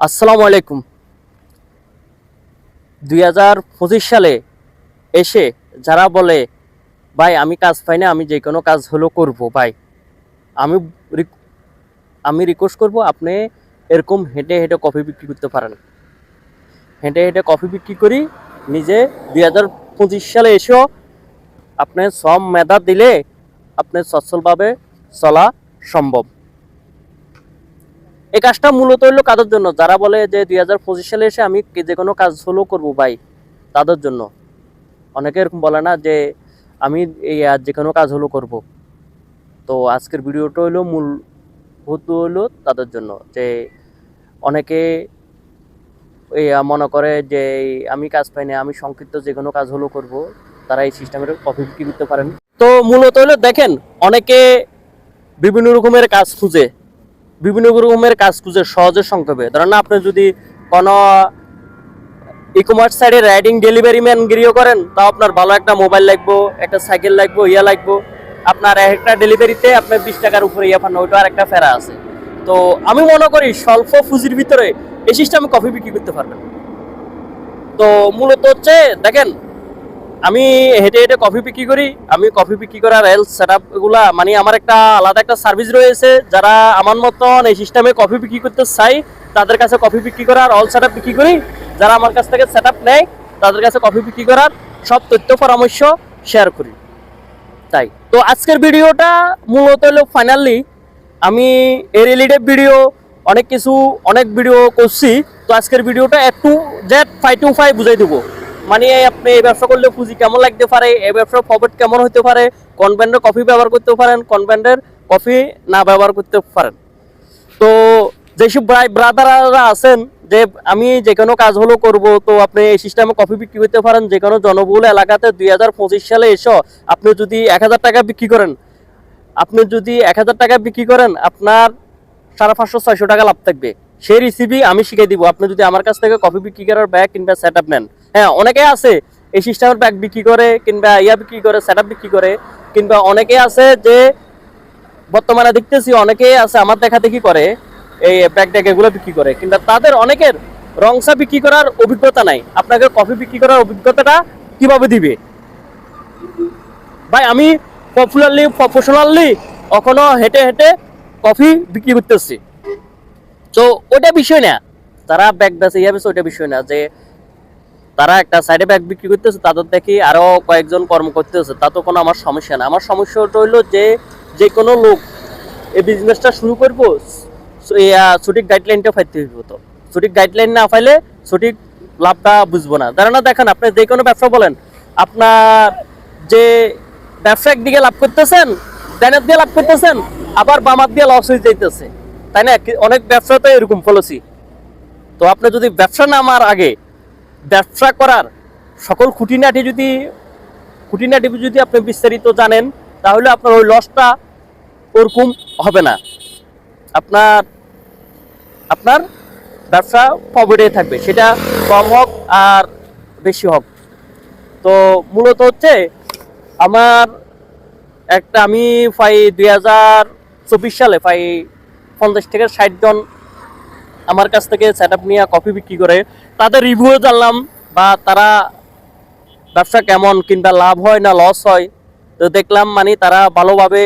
আসসালামু আলাইকুম। দুই হাজার পঁচিশ সালে এসে যারা বলে, ভাই, আমি কাজ পাই না, আমি যে কোনো কাজ হলো করব, ভাই। আমি আমি রিকোয়েস্ট করব আপনি এরকম হেঁটে হেঁটে কফি বিক্রি করতে পারেন। হেঁটে হেঁটে কফি বিক্রি করি, নিজে দুই হাজার পঁচিশ সালে এসেও আপনি সব মেধা দিলে আপনি সচ্ছলভাবে চলা সম্ভব। এই কাজটা মূলত হলো কাদের জন্য? যারা বলে যে দুই হাজার পঁচিশ সালে এসে আমি যে কোনো কাজ হলেও করব ভাই, তাদের জন্য। অনেকে এরকম বলে না যে আমি এই আর যে কোনো কাজ হলো করব। তো আজকের ভিডিওটা হলো মূল হতো হলো তাদের জন্য যে অনেকে এই মনে করে যে আমি কাজ পাই না, আমি সংক্ষিপ্ত যে কোনো কাজ হলো করব, তারা এই সিস্টেমের কপি বিক্রি করতে পারেন। তো মূলত হলো দেখেন, অনেকে বিভিন্ন রকমের কাজ খুঁজে। বিভিন্ন রকমের কাজ খুঁজে সহজে সংক্ষেপে ধরেন আপনি যদি কোনো ই কমার্স সাইডে রাইডিং ডেলিভারি ম্যান গিরিও করেন, তাও আপনার ভালো একটা মোবাইল লাগবো, একটা সাইকেল লাগবো, ইয়া লাগবো। আপনার একটা ডেলিভারিতে আপনার বিশ টাকার উপরে ইয়া পান ওইটা আর একটা ফেরা আছে। তো আমি মনে করি স্বল্প পুঁজির ভিতরে এই সিস্টেমে কফি বিক্রি করতে পারবেন। তো মূলত হচ্ছে, দেখেন আমি হেঁটে হেঁটে কফি বিক্রি করি, আমি কফি বিক্রি করার হেলথ সেট এগুলা মানে আমার একটা আলাদা একটা সার্ভিস রয়েছে, যারা আমার মতন এই সিস্টেমে কফি বিক্রি করতে চাই তাদের কাছে কফি বিক্রি করার অল সেট বিক্রি করি। যারা আমার কাছ থেকে সেট নেয়, তাদের কাছে কফি বিক্রি করার সব তথ্য, পরামর্শ শেয়ার করি। তাই। তো আজকের ভিডিওটা মূলত হলো ফাইনালি আমি এর রিলেটেড ভিডিও অনেক কিছু, অনেক ভিডিও করছি। তো আজকের ভিডিওটা একটু জেড ফাইভ টু ফাইভ বুঝাই দেবো। মানে আপনি এই ব্যবসা করলে পুঁজি কেমন লাগতে পারে? এই ব্যবসার প্রফিট কেমন হতে পারে? কোন ব্র্যান্ডের কফি ব্যবহার করতে পারেন? কোন ব্র্যান্ডের কফি না ব্যবহার করতে পারেন? তো যেসব ব্রাদাররা আছেন, যে আমি যে কোনো কাজ হলো করব, তো আপনি এই সিস্টেমে কফি বিক্রি করতে পারেন। যে কোনো জনবহুল এলাকাতে দুই হাজার পঁচিশ সালে এসো, আপনি যদি এক হাজার টাকা বিক্রি করেন, আপনি যদি এক হাজার টাকা বিক্রি করেন, আপনার সাড়ে পাঁচশো, ছয়শো টাকা লাভ থাকবে। সেই রেসিপি আমি শিখিয়ে দিব। আপনি যদি আমার কাছ থেকে কফি বিক্রি করার ব্যাগ কিংবা সেট আপ নেন হ্যাঁ অনেকে আছে, এই সিস্টেমের ব্যাগ বিক্রি করে কিংবা ইয়া বিক্রি করে সেট বিক্রি করে, কিংবা অনেকে আছে যে বর্তমানে দেখতেছি অনেকেই আছে আমার দেখা দেখি করে, এই ব্যাগ ট্যাগ এগুলো বিক্রি করে কিন্তু তাদের অনেকের রংসা বিক্রি করার অভিজ্ঞতা নাই। আপনাকে কফি বিক্রি করার অভিজ্ঞতাটা কীভাবে দিবে? ভাই, আমি পপুলারলি প্রফেশনালি কখনো হেঁটে হেঁটে কফি বিক্রি করতেছি। তো ওটা বিষয় না। তারা ব্যাগ বেছে ইয়া বেছে ওটা বিষয় না যে তারা একটা সাইডে ব্যাগ বিক্রি করতেছে, তাদের দেখি আরও কয়েকজন কর্ম করতেছে, তা তো কোনো আমার সমস্যা না। আমার সমস্যাটা হইল যে যে কোনো লোক এই বিজনেসটা শুরু করব সঠিক গাইডলাইনটা পাইতে হইব তো। সঠিক গাইডলাইন না পাইলে সঠিক লাভটা বুঝব না। দাঁড়া না, দেখেন, আপনি যে কোনো ব্যবসা বলেন, আপনার যে ব্যবসা একদিকে লাভ করতেছেন ডাইনার দিয়ে লাভ করতেছেন, আবার বামার দিয়ে লস হয়ে যাইতেছে। তাই না? অনেক ব্যবসাতে এরকম পলিসি তো আপনি যদি ব্যবসা নামার আগে ব্যবসা করার সকল খুঁটিনাটি যদি খুঁটিনাটি যদি আপনি বিস্তারিত জানেন, তাহলে আপনার ওই লসটা ওরকম হবে না। আপনার আপনার ব্যবসা প্রফিটে থাকবে, সেটা কম হোক আর বেশি হোক। তো মূলত হচ্ছে আমার একটা, আমি প্রায় দুই হাজার চব্বিশ সালে প্রায় পঞ্চাশ থেকে ষাট জন আমার কাছ থেকে সেট আপ নিয়ে কফি বিক্রি করে, তাদের রিভিউ জানলাম বা তারা ব্যবসা কেমন, কিংবা লাভ হয় না লস হয়, তো দেখলাম মানে তারা ভালোভাবে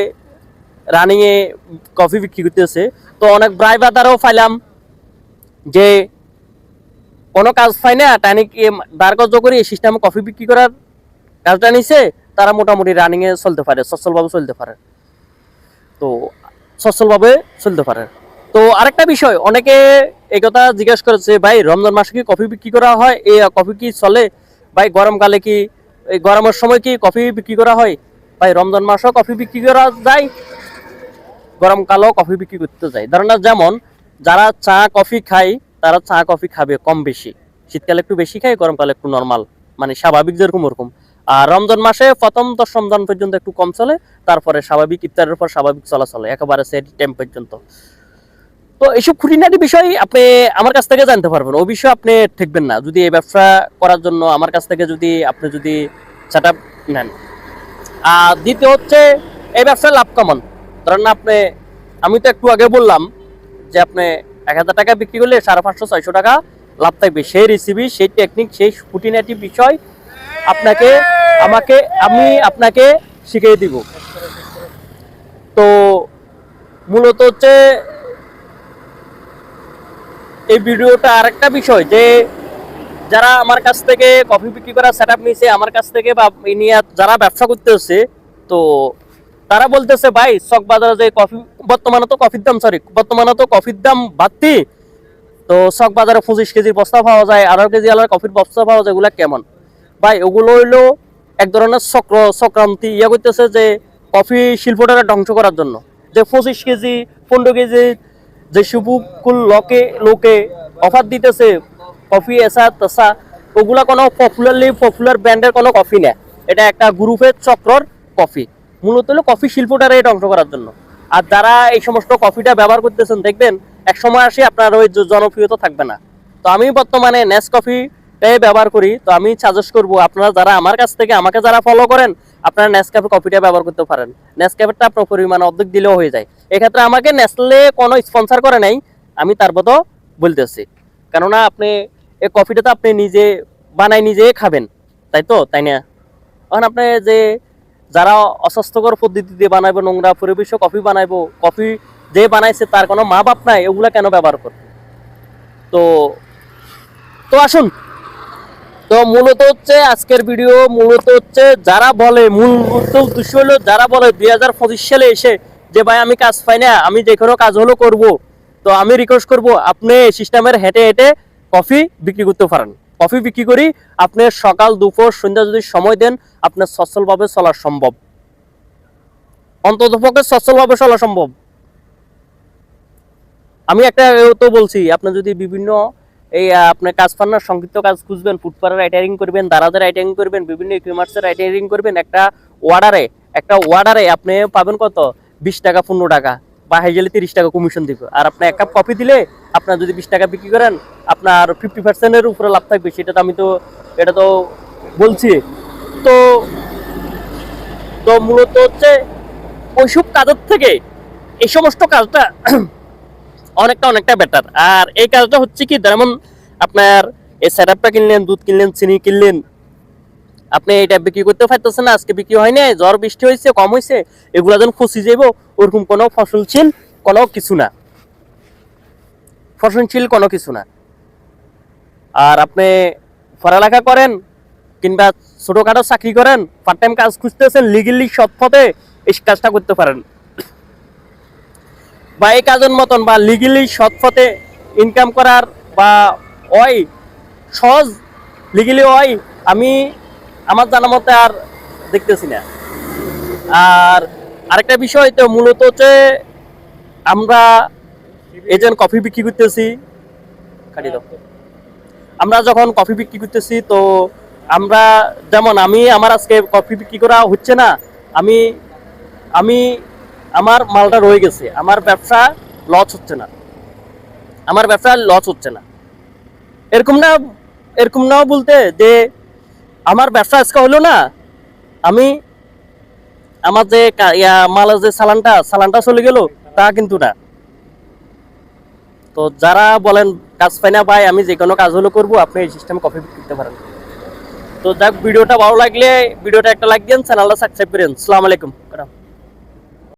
রানিংয়ে কফি বিক্রি করতেছে। তো অনেক ব্রাই বাদারও পাইলাম যে কোনো কাজ পাই না টানি বার কাজ করে এই সিস্টেমে কফি বিক্রি করার কাজটা নিছে, তারা মোটামুটি রানিংয়ে চলতে পারে, সচ্ছলভাবে চলতে পারে। তো সচ্ছলভাবে চলতে পারে। তো আরেকটা বিষয়, অনেকে এই কথা জিজ্ঞেস করেছে, ভাই, রমজান মাসে কি কফি বিক্রি করা হয়? এই কফি কি চলে? ভাই গরমকালে কি, এই গরমের সময় কি কফি বিক্রি করা হয়? ভাই, রমজান মাসেও কফি বিক্রি করা যায় গরমকালেও কফি বিক্রি করতে যায়। ধরেন না যেমন, যারা চা, কফি খায়, তারা চা, কফি খাবে কম বেশি। শীতকালে একটু বেশি খায় গরমকালে একটু নর্মাল মানে স্বাভাবিক যেরকম ওরকম। আর রমজান মাসে প্রথম দশ রমজান পর্যন্ত একটু কম চলে, তারপরে স্বাভাবিক, ইফতারের পর স্বাভাবিক চলা চলে একেবারে সেট টাইম পর্যন্ত তো এইসব খুঁটিনাটি বিষয় আপনি আমার কাছ থেকে জানতে পারবেন। ও বিষয়ে আপনি ঠেকবেন না। যদি এই ব্যবসা করার জন্য আমার কাছ থেকে যদি আপনি যদি সেট নেন। আর দ্বিতীয় হচ্ছে, এই ব্যবসায় লাভ কেমন ধরেন আপনি, আমি তো একটু আগে বললাম যে আপনি এক হাজার টাকা বিক্রি করলে সাড়ে পাঁচশো, ছয়শো টাকা লাভ থাকবে। সেই রেসিপি সেই টেকনিক সেই খুঁটিনাটি বিষয় আপনাকে, আমাকে, আমি আপনাকে শিখিয়ে দিব। তো মূলত হচ্ছে এই ভিডিওটা আরেকটা বিষয় যে যারা আমার কাছ থেকে কফি বিক্রি করার সেট আপ নিয়েছে আমার কাছ থেকে বা নিয়ে যারা ব্যবসা করতে হচ্ছে তো তারা বলতেছে, ভাই, চক বাজারে যে কফি, বর্তমানে তো কফির দাম সরি বর্তমানে তো কফির দাম বাড়তি। তো চক বাজারে পঁচিশ কেজির বস্তা পাওয়া যায় আঠারো কেজি আলার কফির বস্তা পাওয়া যায়, এগুলা কেমন? ভাই, ওগুলো হইল এক ধরনের চক্র, চক্রান্তি। ইয়ে করতেছে যে কফি শিল্পটাকে ধ্বংস করার জন্য। যে পঁচিশ কেজি, পনেরো কেজি যে সুপুকুল লকে লোকে অফার দিতেছে, কফি এসা তসা, ওগুলা কোনো পপুলারলি পপুলার ব্র্যান্ডের কোনো কফি না। এটা একটা গ্রুপের চক্রর কফি। মূলত হলো কফি শিল্পটারে অংশ করার জন্য। আর যারা এই সমস্ত কফিটা ব্যবহার করতেছেন, দেখবেন এক সময় আসে আপনার ওই জনপ্রিয়তা থাকবে না। তো আমি বর্তমানে নেস কফিটাই ব্যবহার করি, তো আমি সাজেস্ট করব আপনারা যারা আমার কাছ থেকে আমাকে যারা ফলো করেন, আপনারা নেসক্যাফে কফিটা ব্যবহার করতে পারেন। নেসক্যাফেটা আপনার পরিমাণ অর্ধেক দিলেও হয়ে যায়। এক্ষেত্রে আমাকে নেসলে কোনো স্পন্সর করে নাই, আমি তার মতো বলতেছি। কেননা আপনি এই কফিটা তো আপনি নিজে বানাই নিজে খাবেন, তাই তো? তাই না? এখন আপনি যে যারা অস্বাস্থ্যকর পদ্ধতিতে বানাইবো, নোংরা পরিবেশে কফি বানাইবো কফি যে বানাইছে তার কোনো মা বাপ নাই, এগুলা কেন ব্যবহার করবে? তো তো আসুন তো মূলত হচ্ছে আজকের ভিডিও মূলত হচ্ছে যারা বলে, মূল উদ্দেশ্য হলো যারা বলে, দুই হাজার পঁচিশ সালে এসে যে, ভাই, আমি কাজ পাই না, আমি যে কোনো কাজ হলো করব, তো আমি রিকোয়েস্ট করব, আপনি সিস্টেমের হেঁটে হেঁটে কফি বিক্রি করতে পারেন। কফি বিক্রি করি, আপনি সকাল, দুপুর, সন্ধ্যা যদি সময় দেন, আপনার সচ্ছলভাবে চলা সম্ভব। অন্ততপক্ষে সচ্ছলভাবে চলা সম্ভব। আমি একটা তো বলছি আপনি যদি বিভিন্ন এই আপনার কাজ পান না, সংক্ষিপ্ত কাজ খুঁজবেন ফুটপারে রাইটারিং করবেন, দারাজে রাইটারিং করবেন, বিভিন্ন ইকুইমার্সে রাইটারিং করবেন, একটা ওয়ার্ডারে একটা ওয়ার্ডারে আপনি পাবেন কত? বিশ টাকা, পনেরো টাকা, বা হাইজেলে তিরিশ টাকা কমিশন দিব। আর আপনি এক কাপ কফি দিলে আপনার যদি বিশ টাকা বিক্রি করেন, আপনার ফিফটি পার্সেন্টের উপরে লাভ থাকবে, সেটা তো আমি তো, এটা তো বলছি। তো তো মূলত হচ্ছে, ওইসব কাজের থেকে, এই সমস্ত কাজটা অনেকটা অনেকটা বেটার আর এই কাজটা হচ্ছে কি যেমন আপনার এই সেট আপটা কিনলেন, দুধ কিনলেন, চিনি কিনলেন, আপনি এটা বিক্রি করতে পারতেছেন না, আজকে বিক্রি হয় না জ্বর, বৃষ্টি হয়েছে, কম হয়েছে, এগুলা যখন ফসি যাইব, ওরকম কোনো ফসলশীল কোনো কিছু না। ফসলশীল কোনো কিছু না। আর আপনি পড়ালেখা করেন, কিংবা ছোটখাটো চাকরি করেন পার্ট টাইম কাজ খুঁজতেছেন লিগেলি সৎ পথে এই কাজটা করতে পারেন। বা এই কাজের মতন বা লিগেলি সৎ পথে ইনকাম করার বা ওই সহজ লিগেলি ওই আমি আমার জানা মতে আর দেখতেছি না। আর আরেকটা বিষয় তো মূলত হচ্ছে আমরা এজেন্ট কফি বিক্রি করতেছি। আমরা যখন কফি বিক্রি করতেছি তো আমরা যেমন আমি আমার আজকে কফি বিক্রি করা হচ্ছে না, আমি আমি আমার মালটা রয়ে গেছে, আমার ব্যবসা লস হচ্ছে না। আমার ব্যবসা লস হচ্ছে না। এরকম না এরকম না বলতে যে আমার ব্যবসা আজকে হলো না, আমি আমার যে মালের যে সালানটা সালানটা চলে গেল, তা কিন্তু না। তো যারা বলেন, কাজ পাই না ভাই, আমি যে কোনো কাজ হলো করব, আপনি এই সিস্টেমে বিক্রি করতে পারেন। তো যাক, ভিডিওটা ভালো লাগলে, ভিডিওটা একটা লাইক দিন চ্যানেলটা সাবস্ক্রাইব করেন আসসালামু আলাইকুম।